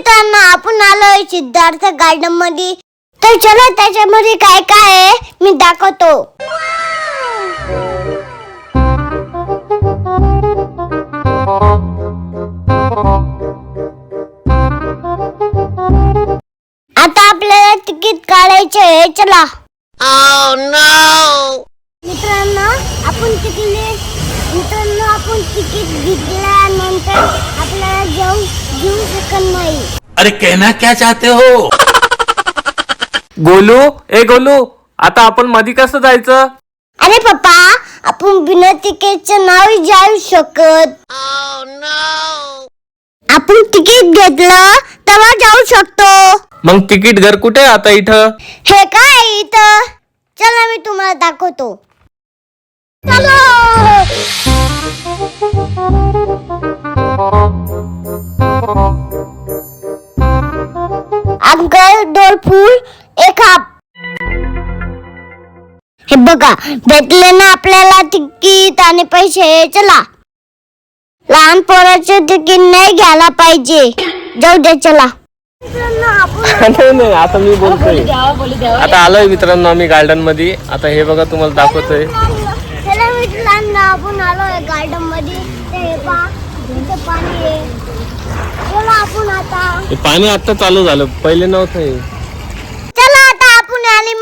मित्रांनो आपण आलोय सिद्धार्थ गार्डनमध्ये तर चला त्याच्यामध्ये काय काय आहे मी दाखवतो. आता आपल्याला तिकीट काढायचे आहे चला. मित्रांनो आपण तिकीट मित्रांनो आपण तिकीट घेतल्यानंतर आपल्याला जाऊ घेऊ शकत नाही अरे कहना क्या चाहते हो? गोलू ए गोलू आता आपण मधी कसं जायचं? अरे पप्पा आपण बिना तिकीटचं नाही जाऊ शकत। आपण तिकीट घेतलं तेव्हा जाऊ शकतो। मग तिकीट घर कुठे आहे आता इथं? हे काय आहे इथं? चला मी तुम्हाला दाखवतो। चलो! अंकल दोन फूल एक हाप हे बघा भेटले ना आपल्याला तिकीट आणि पैसे चला. लहान पोराचे तिकीट नाही घ्यायला पाहिजे. जाऊ दे चला. नाही नाही आता मी बोलतोय. आता आलोय मित्रांनो आम्ही गार्डनमध्ये आता हे बघा तुम्हाला दाखवतोय. चला मित्रांनो आपण आलोय गार्डनमध्ये ते हे पहा, इथं पाणी आहे. चला आपण आता. हे पाणी आता चालू झालं. पहिले नव्हतं हे.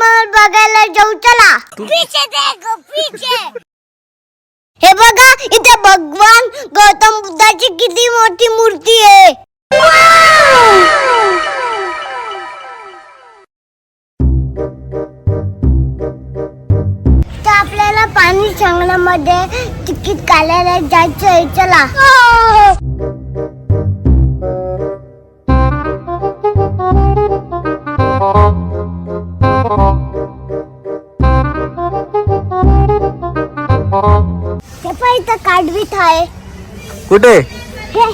अॅनिमल बघायला जाऊ चला. पीछे देखो पीछे हे बघा इथे भगवान गौतम बुद्धाची किती मोठी मूर्ती आहे. तर आपल्याला पाणी संगण्यामध्ये तिकीट काढायला जायचं आहे चला इथं काढवीत आहे. कुठे? हे.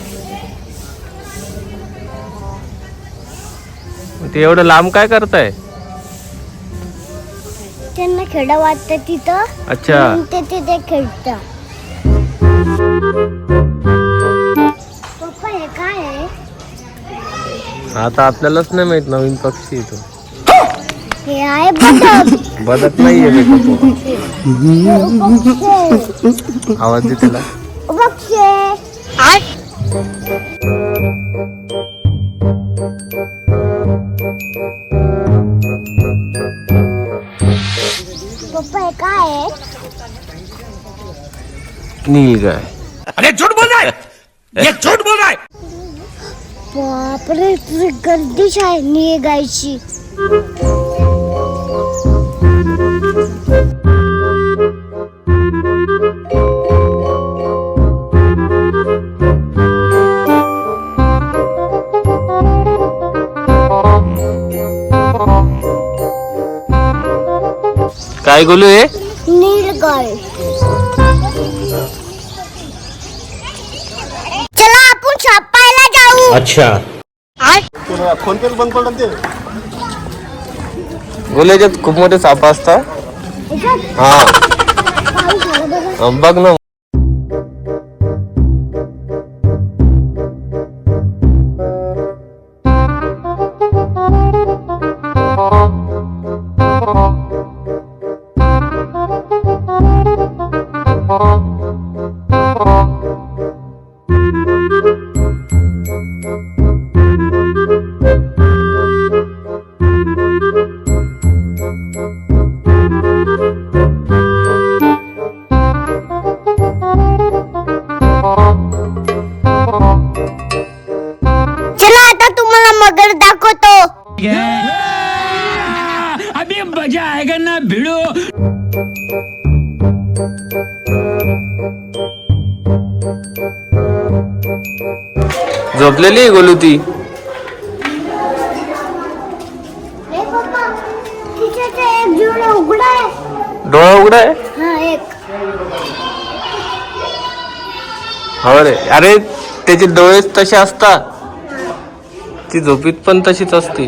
ते एवढं लांब काय करताय? त्यांना खेळ वाटतं तिथं. अच्छा. म्हणून ते तिथे खेळतं पप्पा हे काय आहे? आता आपल्यालाच नाही माहीत नवीन पक्षी तो हे आहे बदक. बदक पक्षी. आवाज दे त्याला. पक्षी. पप्पा हे काय नील गाय. अरे झूठ बोल रहा है? ये झूठ बोल रहा है? बापरे पुरी गर्दीच आहे निघायची काय गोलू हे? नीलगाय चला आपण छापायला जाऊ. अच्छा. गोलू याच्यात खूप मोठे साप असतात. ह्याच्यात हा. पाऊस आला बघा. अं, बघ ना. मगर दाखवतो. अभी मजा आएगा ना भिड़ो। झोपलेली आहे गोलू ती? डोळा उघडा आहे. डोळा उघडा आहे? हा एक. हो रे. अरे त्याचे डोळे तसे असतात. ती झोपीत पण तशीच असते.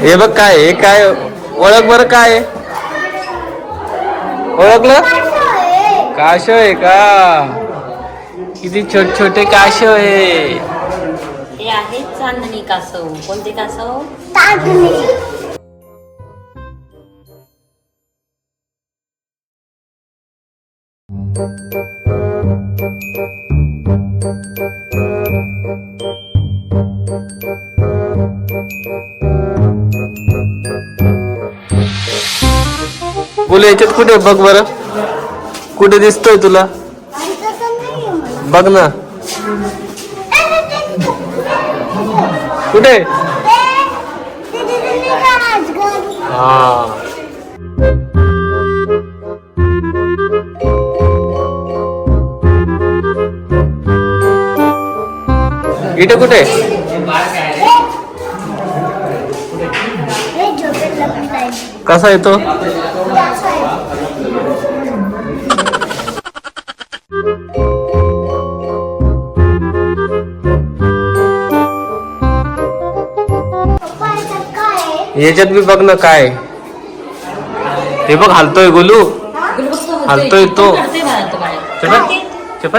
हे बघ काय हे काय ओळख बरं काय आहे? ओळखलं? काश आहे का? किती छोटे छोटे काश आहे. हे आहे चांदणी कासव. कोणते कासव? बोले याच्यात कुठे बघ बरं. कुठे दिसतोय तुला? बघ ना. कुठे? हा. इथे कुठे? कसा येतो याच्यात बी बघ ना काय. हे बघ हालतोय गोलू. हालतोय तो. करते चपा.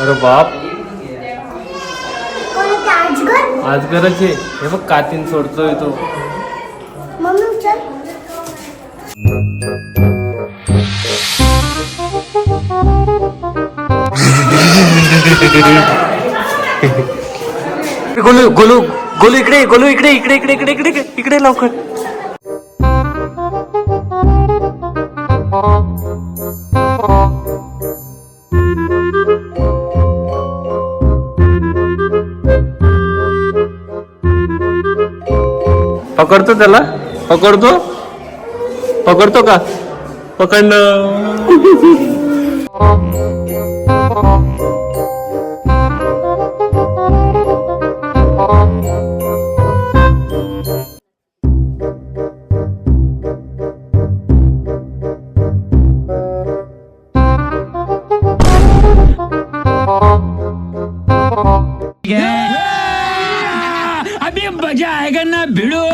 अरे बाप. आज गरज आहे. हे बघ कातीन सोडतोय तो. गोलू गोलू. गोलू इकडे गोलू इकडे इकडे इकडे इकडे इकडे इकडे लवकर. पकडतो त्याला? पकडतो? पकडतो का? पकडणं मजा आएगा ना भिड़ो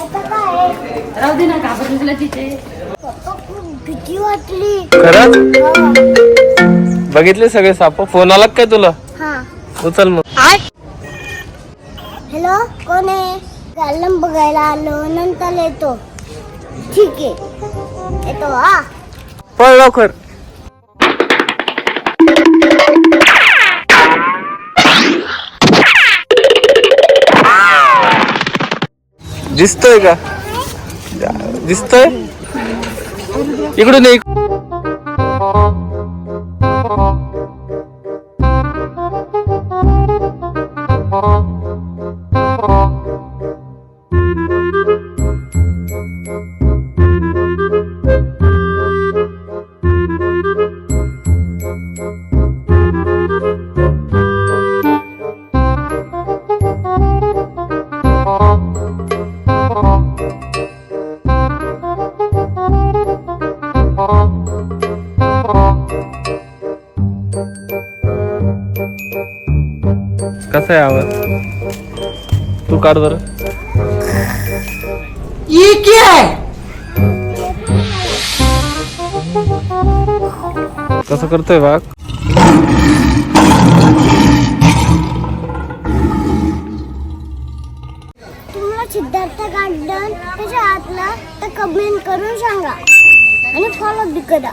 राहू दे ना घाबरली तुला तिथे भीती वाटली खरंच बघितले सगळे साप? फोन आला काय तुला? हा. उचल मग. हॅलो कोण आहे? गालम बघायला आलो नंतर येतो. ठीक आहे. येतो हा. पळ लवकर. दिसतोय का? दिसतोय? इकडून कसा आहे आवाज? तू काढ बरं. कसं करतोय वाघ तुम्हाला सिद्धार्थ गार्डन त्याच्या आतला तर कमेंट करून सांगा. आणि फॉलो बी करा.